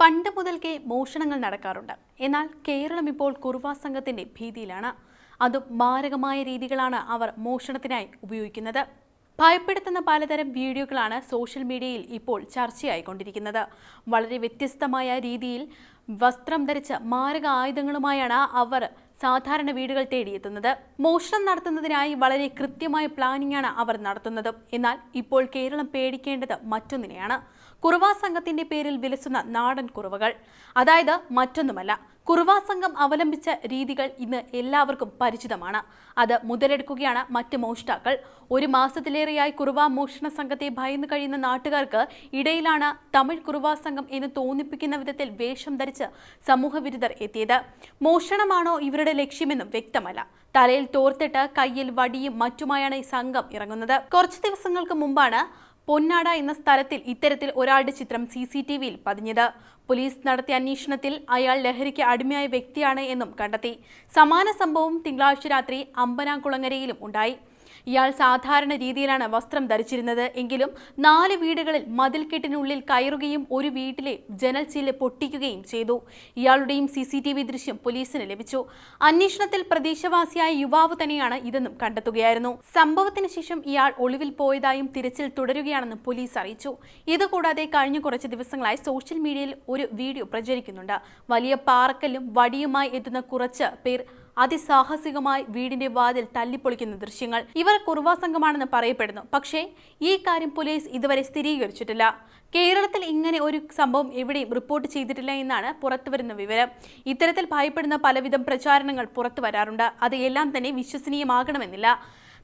പണ്ട് മുതൽക്കേ മോഷണങ്ങൾ നടക്കാറുണ്ട്. എന്നാൽ കേരളം ഇപ്പോൾ കുറുവാ സംഘത്തിന്റെ ഭീതിയിലാണ്. അതും മാരകമായ രീതികളാണ് അവർ മോഷണത്തിനായി ഉപയോഗിക്കുന്നത്. ഭയപ്പെടുത്തുന്ന പലതരം വീഡിയോകളാണ് സോഷ്യൽ മീഡിയയിൽ ഇപ്പോൾ ചർച്ചയായിക്കൊണ്ടിരിക്കുന്നത്. വളരെ വ്യത്യസ്തമായ രീതിയിൽ വസ്ത്രം ധരിച്ച മാരക ആയുധങ്ങളുമായാണ് അവർ സാധാരണ വീടുകൾ തേടിയെത്തുന്നത് മോഷണം നടത്തുന്നതിനായി വളരെ കൃത്യമായ പ്ലാനിംഗ് ആണ് അവർ നടത്തുന്നത്. എന്നാൽ ഇപ്പോൾ കേരളം പേടിക്കേണ്ടത് മറ്റൊന്നിനെയാണ്. കുറുവാ സംഘത്തിന്റെ പേരിൽ വിലസുന്ന നാടൻ കുറവകൾ. അതായത് മറ്റൊന്നുമല്ല കുറുവാ സംഘം അവലംബിച്ച രീതികൾ ഇന്ന് എല്ലാവർക്കും പരിചിതമാണ്. അത് മുതലെടുക്കുകയാണ് മറ്റ് മോഷ്ടാക്കൾ. ഒരു മാസത്തിലേറെയായി കുറുവാ മോഷണ സംഘത്തെ ഭയന്നു കഴിയുന്ന നാട്ടുകാർക്ക് ഇടയിലാണ് തമിഴ് കുറുവാ സംഘം എന്ന് തോന്നിപ്പിക്കുന്ന വിധത്തിൽ വേഷം ധരിച്ച് സമൂഹവിരുദ്ധർ എത്തിയത്. മോഷണമാണോ ഇവരുടെ ലക്ഷ്യമെന്നും വ്യക്തമല്ല. തലയിൽ തോർത്തിട്ട് കയ്യിൽ വടിയും മറ്റുമായാണ് ഈ സംഘം ഇറങ്ങുന്നത്. കുറച്ച് ദിവസങ്ങൾക്ക് മുമ്പാണ് പൊന്നാട എന്ന സ്ഥലത്തിൽ ഇത്തരത്തിൽ ഒരാളുടെ ചിത്രം സി സി ടി വിയിൽ പതിഞ്ഞത്. പോലീസ് നടത്തിയ അന്വേഷണത്തിൽ അയാൾ ലഹരിക്ക് അടിമയായ വ്യക്തിയാണ് എന്നും കണ്ടെത്തി. സമാന സംഭവം തിങ്കളാഴ്ച രാത്രി അമ്പനാംകുളങ്ങരയിലും ഉണ്ടായി. ഇയാൾ സാധാരണ രീതിയിലാണ് വസ്ത്രം ധരിച്ചിരുന്നത്. എങ്കിലും നാല് വീടുകളിൽ മതിൽക്കെട്ടിനുള്ളിൽ കയറുകയും ഒരു വീട്ടിലെ ജനൽ ചില്ല് പൊട്ടിക്കുകയും ചെയ്തു. ഇയാളുടെയും സി സി ടി വി ദൃശ്യം പോലീസിന് ലഭിച്ചു. അന്വേഷണത്തിൽ പ്രദേശവാസിയായ യുവാവ് തന്നെയാണ് ഇതെന്നും കണ്ടെത്തുകയായിരുന്നു. സംഭവത്തിന് ശേഷം ഇയാൾ ഒളിവിൽ പോയതായും തിരച്ചിൽ തുടരുകയാണെന്നും പോലീസ് അറിയിച്ചു. ഇതുകൂടാതെ കഴിഞ്ഞ കുറച്ച് ദിവസങ്ങളായി സോഷ്യൽ മീഡിയയിൽ ഒരു വീഡിയോ പ്രചരിക്കുന്നുണ്ട്. വലിയ പാറക്കല്ലും വടിയുമായി എത്തുന്ന കുറച്ച് പേർ അതിസാഹസികമായി വീടിന്റെ വാതിൽ തല്ലിപ്പൊളിക്കുന്ന ദൃശ്യങ്ങൾ. ഇവർ കുറുവാ സംഘമാണെന്ന് പറയപ്പെടുന്നു. പക്ഷേ ഈ കാര്യം പോലീസ് ഇതുവരെ സ്ഥിരീകരിച്ചിട്ടില്ല. കേരളത്തിൽ ഇങ്ങനെ ഒരു സംഭവം എവിടെയും റിപ്പോർട്ട് ചെയ്തിട്ടില്ല എന്നാണ് പുറത്തുവരുന്ന വിവരം. ഇത്തരത്തിൽ ഭയപ്പെടുന്ന പലവിധം പ്രചാരണങ്ങൾ പുറത്തു വരാറുണ്ട്. അത് എല്ലാം തന്നെ വിശ്വസനീയമാകണമെന്നില്ല.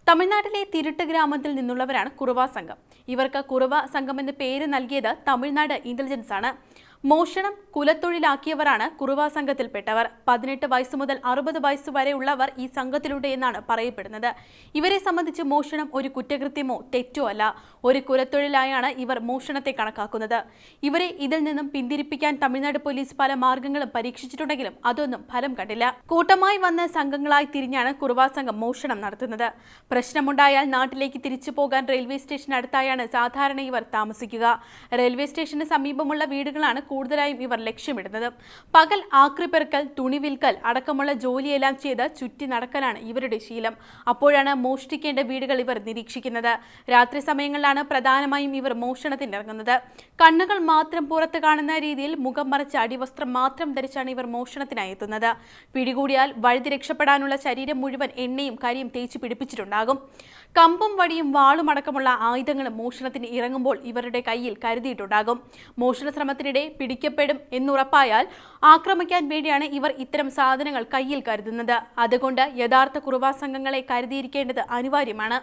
തമിഴ്നാട്ടിലെ തിരുട്ട് ഗ്രാമത്തിൽ നിന്നുള്ളവരാണ് കുറുവ സംഘം. ഇവർക്ക് കുറുവ സംഘം എന്ന് പേര് നൽകിയത് തമിഴ്നാട് ഇന്റലിജൻസ് ആണ്. മോഷണം കുലത്തൊഴിലാക്കിയവരാണ് കുറുവ സംഘത്തിൽപ്പെട്ടവർ. പതിനെട്ട് വയസ്സ് മുതൽ അറുപത് വയസ്സ് വരെയുള്ളവർ ഈ സംഘത്തിലുണ്ട് എന്നാണ് പറയപ്പെടുന്നത്. ഇവരെ സംബന്ധിച്ച് മോഷണം ഒരു കുറ്റകൃത്യമോ തെറ്റോ അല്ല. ഒരു കുലത്തൊഴിലായാണ് ഇവർ മോഷണത്തെ കണക്കാക്കുന്നത്. ഇവരെ ഇതിൽ നിന്നും പിന്തിരിപ്പിക്കാൻ തമിഴ്നാട് പോലീസ് പല മാർഗങ്ങളും പരീക്ഷിച്ചിട്ടുണ്ടെങ്കിലും അതൊന്നും ഫലം കണ്ടില്ല. കൂട്ടമായി വന്ന സംഘങ്ങളായി തിരിഞ്ഞാണ് കുറുവ സംഘം മോഷണം നടത്തുന്നത്. പ്രശ്നമുണ്ടായാൽ നാട്ടിലേക്ക് തിരിച്ചു പോകാൻ റെയിൽവേ സ്റ്റേഷൻ അടുത്തായാണ് സാധാരണ ഇവർ താമസിക്കുക. റെയിൽവേ സ്റ്റേഷന് സമീപമുള്ള വീടുകളാണ് കൂടുതലായും ഇവർ ലക്ഷ്യമിടുന്നത്. പകൽ ആക്രിപ്പെറുക്കൽ തുണി വിൽക്കൽ അടക്കമുള്ള ജോലിയെല്ലാം ചെയ്ത് ചുറ്റി നടക്കലാണ് ഇവരുടെ ശീലം. അപ്പോഴാണ് മോഷ്ടിക്കേണ്ട വീടുകൾ ഇവർ നിരീക്ഷിക്കുന്നത്. രാത്രി സമയങ്ങളിലാണ് പ്രധാനമായും ഇവർ മോഷണത്തിന് ഇറങ്ങുന്നത് കണ്ണുകൾ മാത്രം പുറത്ത് കാണുന്ന രീതിയിൽ മുഖം മറച്ച അടിവസ്ത്രം മാത്രം ധരിച്ചാണ് ഇവർ മോഷണത്തിനായി എത്തുന്നത്. പിടികൂടിയാൽ വഴുതി രക്ഷപ്പെടാനുള്ള ശരീരം മുഴുവൻ എണ്ണയും കരിയും തേച്ച് പിടിപ്പിച്ചിട്ടുണ്ടാകും. കമ്പും വടിയും വാളും അടക്കമുള്ള ആയുധങ്ങളും മോഷണത്തിന് ഇറങ്ങുമ്പോൾ ഇവരുടെ കയ്യിൽ കരുതിയിട്ടുണ്ടാകും. മോഷണ ശ്രമത്തിനിടെ പിടിക്കപ്പെടും എന്നുറപ്പായാൽ ആക്രമിക്കാൻ വേണ്ടിയാണ് ഇവർ ഇത്തരം സാധനങ്ങൾ കയ്യിൽ കരുതുന്നത്. അതുകൊണ്ട് യഥാർത്ഥ കുറുവാ സംഘങ്ങളെ കരുതിയിരിക്കേണ്ടത് അനിവാര്യമാണ്.